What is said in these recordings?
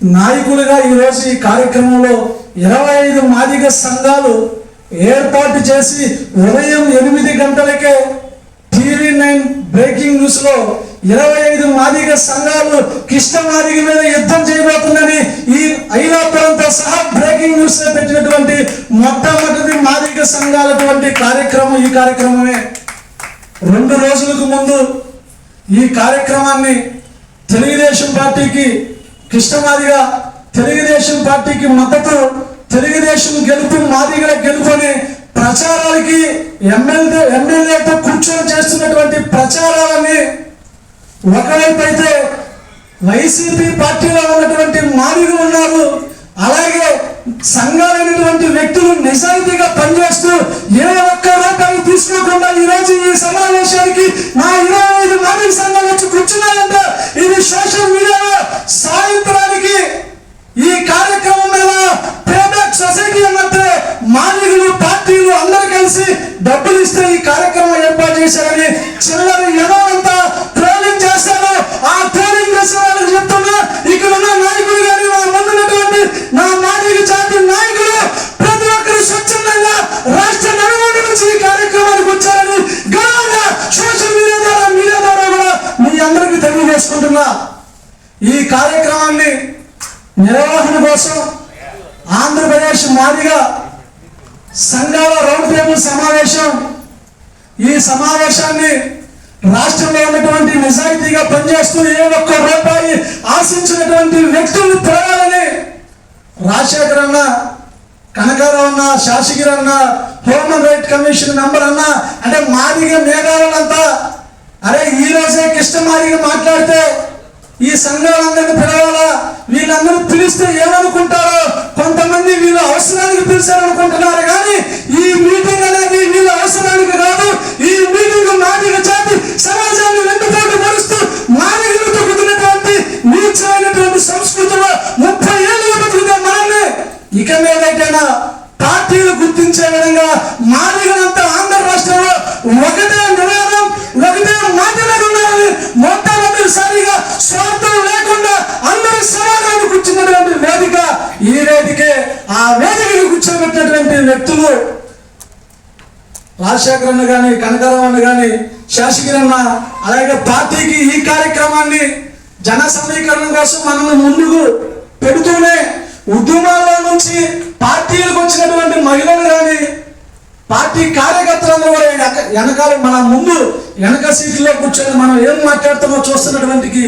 నాయకులుగా ఈరోజు ఈ కార్యక్రమంలో ఇరవై ఐదు మాదిగ సంఘాలు ఏర్పాటు చేసి ఉదయం ఎనిమిది గంటలకే టీవీ నైన్ బ్రేకింగ్ న్యూస్లో ఇరవై ఐదు మాదిగ సంఘాలు కృష్ణ మాదిగ మీద యుద్ధం చేయబోతుందని ఈ ఐలాపురంతో సహా బ్రేకింగ్ న్యూస్లో పెట్టినటువంటి మొట్టమొదటి మాదిగ సంఘాలటువంటి కార్యక్రమం ఈ కార్యక్రమమే. రెండు రోజులకు ముందు ఈ కార్యక్రమాన్ని తెలుగుదేశం పార్టీకి కృష్ణమాదిగా తెలుగుదేశం పార్టీకి మద్దతు తెలుగుదేశం గెలుపు మాదిగల గెలుపుని ప్రచారాలకి ఎమ్మెల్యే ఎమ్మెల్యేతో కూర్చొని చేస్తున్నటువంటి ప్రచారాలని ఒకవైపు అయితే వైసీపీ పార్టీలో ఉన్నటువంటి మాదిగలు ఉన్నారు. అలాగే సంఘాలైనటువంటి వ్యక్తులు నిజాయితీగా పనిచేస్తూ ఏ ఒక్క రూపాయి తీసుకోకుండా ఈ ఈ సమావేశానికి నా ఇరవై ఐదు మాదిగ సంఘాలు వచ్చి కూర్చున్నాయంటే ఇది సోషల్ మీడియాలో సాయంత్రానికి ఈ కార్యక్రమం మీద పేబ్యాక్ సొసైటీ అన్నట్టే మాదిగలు పార్టీలు అందరూ కలిసి డబ్బులు ఇస్తే ఈ కార్యక్రమం ఏర్పాటు చేశారని చిల్లర ఏదో ఈ కార్యక్రమాన్ని నిర్వహణ కోసం ఆంధ్రప్రదేశ్ మాదిగా సంఘాల రౌండ్ టేబుల్ సమావేశం ఈ సమావేశాన్ని రాష్ట్రంలో ఉన్నటువంటి నిజాయితీగా పనిచేస్తూ ఏ ఒక్క రూపాయి ఆశించినటువంటి వ్యక్తులు తేవాలని రాజశేఖర్ అన్న కనకారావు అన్న శాసగిరి అన్న హ్యూమన్ రైట్ కమిషన్ మెంబర్ అన్న అంటే మాదిగ మేధావులంతా అరే ఈ రోజే కృష్ణమాదిగా మాట్లాడితే ఈ సంఘాలందరినీ పిలవాలా? వీళ్ళందరూ పిలిస్తే ఏమనుకుంటారో? కొంతమంది వీళ్ళ అవసరానికి పిలిచారనుకుంటున్నారు కానీ ఈ మీటింగ్ అనేది వీళ్ళ అవసరానికి కాదు. ఈ మీటింగ్ నాటిక జాతి సమాజాన్ని వెంటపోటు పరుస్తూ మాదిగలతో కుదిరినటువంటి నీచమైనటువంటి సంస్కృతిలో ముప్పై ఏళ్ళు బతుకుతున్న మనల్ని ఇక మీదైనా పార్టీలు గుర్తించే విధంగా మాదిగలంతా ఆంధ్ర రాష్ట్రంలో ఒకటే నినాదం ఒకటే మాదిగలు ఉండాలని మొట్టమొదటిసారిగా స్వార్థం లేకుండా అందరూ సమాధానం కూర్చున్నటువంటి వేదిక ఈ వేదికే ఆ వేదికను కూర్చోబెట్టినటువంటి వ్యక్తులు రాజశేఖర్ అన్న కానీ కనకరావు అన్న కానీ శాసగిరి అలాగే పార్టీకి ఈ కార్యక్రమాన్ని జన సమీకరణ కోసం మనల్ని ముందుకు పెడుతూనే ఉద్యమాల్లో నుంచి పార్టీలకు వచ్చినటువంటి మహిళలు పార్టీ కార్యకర్తలందరూ కూడా వెనకాల మన ముందు వెనక సీట్లో కూర్చొని మనం ఏం మాట్లాడుతామో చూస్తున్నటువంటి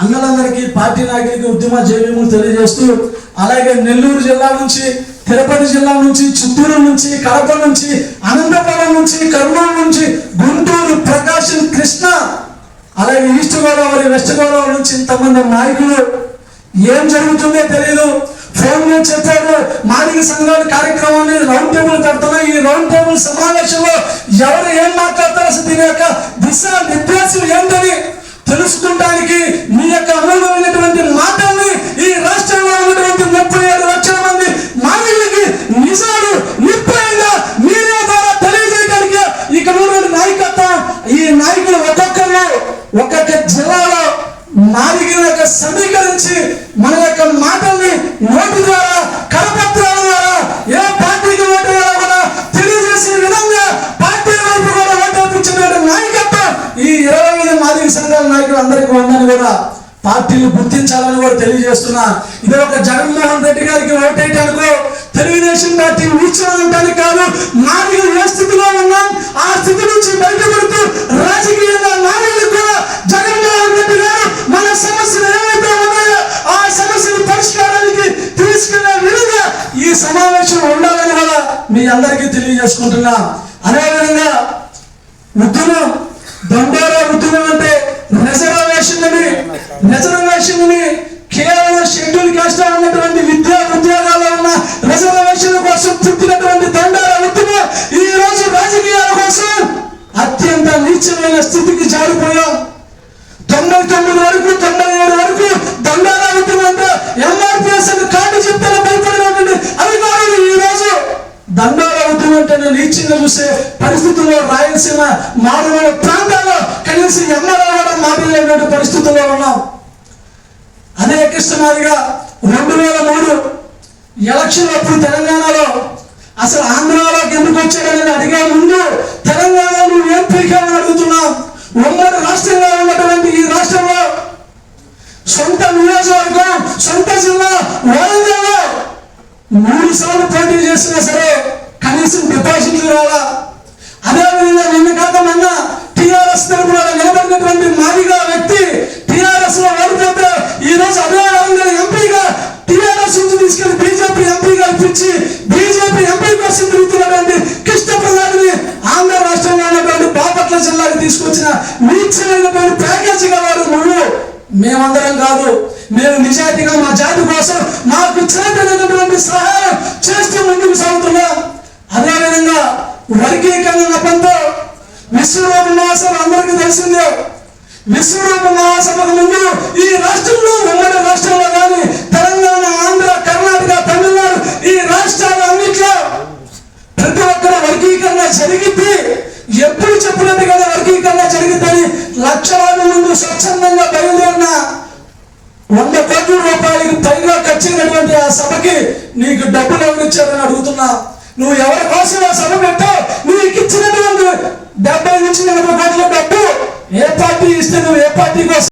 అన్నలందరికీ పార్టీ నాయకులకి ఉద్యమ జీవ్యము తెలియజేస్తూ అలాగే నెల్లూరు జిల్లా నుంచి తిరుపతి జిల్లా నుంచి చిత్తూరు నుంచి కడప నుంచి అనంతపురం నుంచి కర్నూలు నుంచి గుంటూరు ప్రకాశం కృష్ణ అలాగే ఈస్ట్ గోదావరి వెస్ట్ గోదావరి నుంచి ఇంతమంది నాయకులు. ఏం జరుగుతుందో తెలియదు సేవలు చెప్పారు మాదిగ సంఘాల కార్యక్రమాన్ని రౌండ్ టేబుల్ పెడుతున్నా ఈ రౌండ్ టేబుల్ సమావేశంలో ఎవరు ఏం మాట్లాడతారు అసలు దీని యొక్క దిశ నిర్దేశం ఏంటని తెలుసుకుంటానికి మీ యొక్క అమూల్యమైనటువంటి మాటల్ని ఈ రాష్ట్రంలో ఉన్నటువంటి ముప్పై ఏడు లక్షల మంది మాదిగలకి నిజాలు నిర్భయంగా మీడియా ద్వారా తెలియజేయడానికి ఇక్కడ ఉన్నటువంటి నాయకత్వం ఈ నాయకులు ఒక్కొక్కరు ఒక్కొక్క జిల్లాలో మాదిగల యొక్క సమీకరించి మన యొక్క కూడా పార్టీలు గుర్తించాలని కూడా తెలియజేస్తున్నా. ఇది ఒక జగన్మోహన్ రెడ్డి గారికి ఓటేయటానికో తెలుగుదేశం పార్టీ కూర్చోవడానికి కాదు మాదిగలు ఏ స్థితిలో ఉన్నాం ఆ స్థితి నుంచి బయటపడుతూ రాజకీయంగా నాయకులు కూడా జగన్మోహన్ రెడ్డి గారు మన సమస్యలు ఏవైతే ఉన్నాయో ఆ సమస్యలు పరిష్కారానికి తీసుకునే విధంగా ఈ సమావేశం ఉండాలని కూడా మీ అందరికీ తెలియజేసుకుంటున్నా. అదేవిధంగా ఉద్యమం రిజర్వేషన్ని కేవలం షెడ్యూల్ కాస్ట్ ఉన్నటువంటి విద్యా ఉద్యోగాల్లో ఉన్న రిజర్వేషన్ కోసం చుట్టినటువంటి దండోరా ఉద్యమం ఈ రోజు రాజకీయాల కోసం అత్యంత నీచమైన స్థితికి జారిపోయాం. తొంభై తొమ్మిది వరకు తొంభై ఏడు వరకు దండారా ఉద్యమం అంటే ఎంఆర్పిఎస్ అని కార్డు చెప్తే భయపడినటువంటి అధికారులు ఈ రోజు దండాల ఉద్యమం అంటే నీచంగా చూసే పరిస్థితుల్లో రాయలసీమ మారుమూల ప్రాంతాల్లో కనీసం ఎమ్మెల్యే కూడా మాట్లాడలేనటువంటి పరిస్థితుల్లో ఉన్నాం. అదే సుమారుగా రెండు వేల మూడు ఎలక్షన్ అప్పుడు తెలంగాణలో అసలు ఆంధ్రాలోకి ఎందుకు వచ్చాడని అడిగే ముందు తెలంగాణ నువ్వు ఏం పీకాలని అడుగుతున్నావు ఉమ్మడి రాష్ట్రంగా ఉన్నటువంటి ఈ రాష్ట్రంలో సొంత నియోజకవర్గం సొంత జిల్లా వరంగల్లో మూడు సార్లు పోటీ చేసినా సరే కనీసం డిపాజిట్లు రాలా. అదేవిధంగా నిన్న కాకమన్నా టీఆర్ఎస్ టిఆర్ఎస్ తరపున నిలబడినటువంటి మాదిగా బాపట్ల తీసుకొచ్చిన నీచమైనటువంటి ప్యాకేజీ గలవారు నువ్వు. మేమందరం కాదు. మేము నిజాయితీగా మా జాతి కోసం మాకు చేతనైనటువంటి సహాయం చేస్తూ ముందుకు సాగుతున్నాం. అదేవిధంగా వర్గీకరణ నెపంతో విశ్వరూప మహాసభ అందరికీ తెలిసిందే. విశ్వరూప మహాసభకు ముందు ఈ రాష్ట్రంలో ఉమ్మడి రాష్ట్రంలో కానీ తెలంగాణ ఆంధ్ర కర్ణాటక తమిళనాడు ఈ రాష్ట్ర లక్షలాది ముందు స్వచ్ఛందంగా బయలుదేరిన వంద కోట్ల రూపాయలకి పైగా ఖర్చైనటువంటి ఆ సభకి నీకు డబ్బులు ఎవరు ఇచ్చారని అడుగుతున్నా. నువ్వు ఎవరి కోసం ఆ సభ పెట్టావు? నీకు ఇచ్చినటువంటి డెబ్బై నుంచి ఎనభై కోట్ల డబ్బు ఏ పార్టీ ఇస్తే నువ్వు ఏ పార్టీ కోసం